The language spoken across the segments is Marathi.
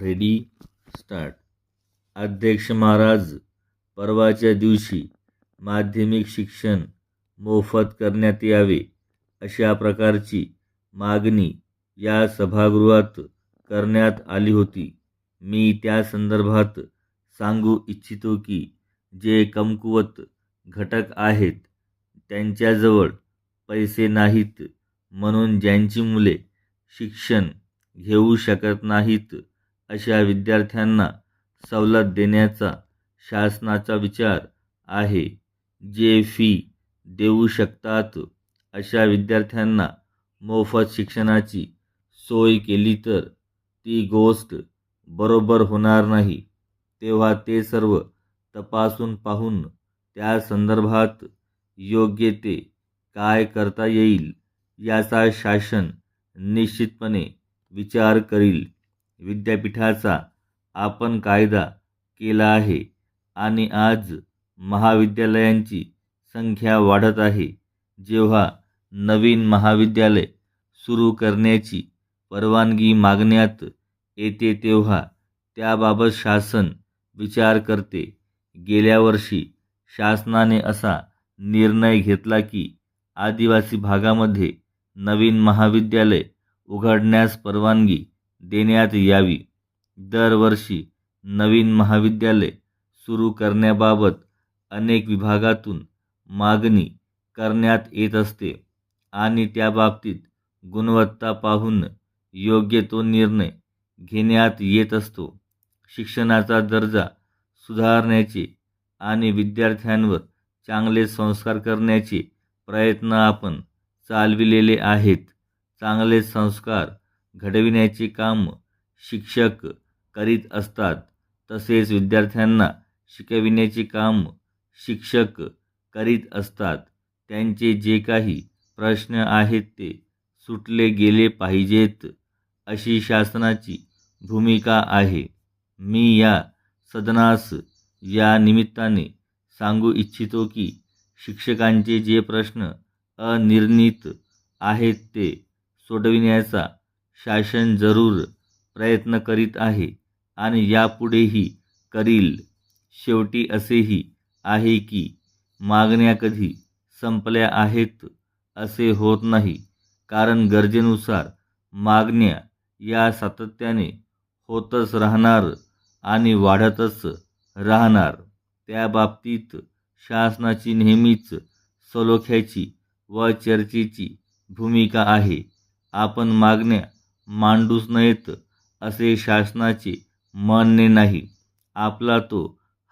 रेडी स्टार्ट अध्यक्ष महाराज परवाच्या दिवशी माध्यमिक शिक्षण मोफत करण्यात यावे अशा प्रकारची मागणी या सभागृहात करण्यात आली होती. मी त्या संदर्भात सांगू इच्छितो की जे कमकुवत घटक आहेत त्यांच्याजवळ पैसे नाहीत म्हणून ज्यांची मुले शिक्षण घेऊ शकत नाहीत अशा विद्यार्थ्यांना सवलत देण्याचा शासनाचा विचार आहे. जे फी देऊ शकतात अशा विद्यार्थ्यांना मोफत शिक्षणाची सोय केली तर ती गोष्ट बरोबर होणार नाही. तेव्हा ते सर्व तपासून पाहून त्या संदर्भात योग्य ते काय करता येईल याचा शासन निश्चितपणे विचार करील. विद्यापीठाचा आपण कायदा केला आहे आणि आज महाविद्यालयांची संख्या वाढत आहे. जेव्हा नवीन महाविद्यालय सुरू करण्याची परवानगी मागण्यात येते तेव्हा त्याबाबत शासन विचार करते. गेल्या वर्षी शासनाने असा निर्णय घेतला की आदिवासी भागामध्ये नवीन महाविद्यालय उघडण्यास परवानगी देण्यात यावी. दरवर्षी नवीन महाविद्यालय सुरू करण्याबाबत अनेक विभागातून मागणी करण्यात येत असते आणि त्याबाबतीत गुणवत्ता पाहून योग्य तो निर्णय घेण्यात येत असतो. शिक्षणाचा दर्जा सुधारण्याचे आणि विद्यार्थ्यांवर चांगले संस्कार करण्याचे प्रयत्न आपण चालविलेले आहेत. चांगले संस्कार घडविण्याचे काम शिक्षक करीत असतात. तसेच विद्यार्थ्यांना शिकविण्याचे काम शिक्षक करीत असतात. त्यांचे जे काही प्रश्न आहेत ते सुटले गेले पाहिजेत अशी शासनाची भूमिका आहे. मी या सदनास या निमित्ताने सांगू इच्छितो की शिक्षकांचे जे प्रश्न अनिर्णित आहेत ते सोडविण्याचा शासन जरूर प्रयत्न करीत आहे आणि यापुढेही करील. शेवटी असेही आहे की मागण्या कधी संपल्या आहेत असे होत नाही. कारण गरजेनुसार मागण्या या सातत्याने होतच राहणार आणि वाढतच राहणार. त्या बाबतीत शासनाची नेहमीच सलोख्याची व चर्चेची भूमिका आहे. आपण मागण्या मांडूच नयेत असे शासनाचे म्हणणे नाही. आपला तो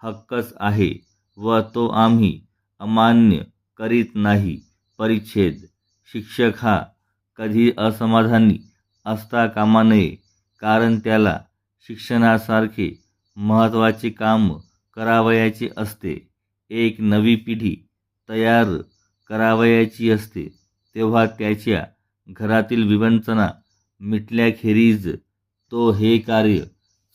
हक्कच आहे व तो आम्ही अमान्य करीत नाही. परिच्छेद. शिक्षक हा कधी असमाधानी असता कामा नये कारण त्याला शिक्षणासारखे महत्त्वाचे काम करावयाचे असते. एक नवी पिढी तयार करावयाची असते तेव्हा त्याच्या घरातील विवंचना मिटल्याखेरीज तो हे कार्य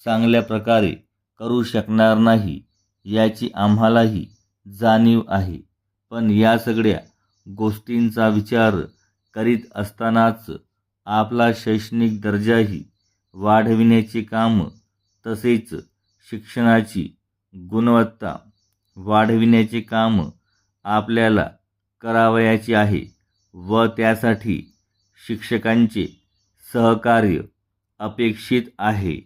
चांगल्या प्रकारे करू शकणार नाही याची आम्हालाही जाणीव आहे. पण या सगळ्या गोष्टींचा विचार करीत असतानाच आपला शैक्षणिक दर्जाही वाढविण्याचे काम तसेच शिक्षणाची गुणवत्ता वाढविण्याचे काम आपल्याला करावयाचे आहे व त्यासाठी शिक्षकांचे सहकार्य अपेक्षित आहे.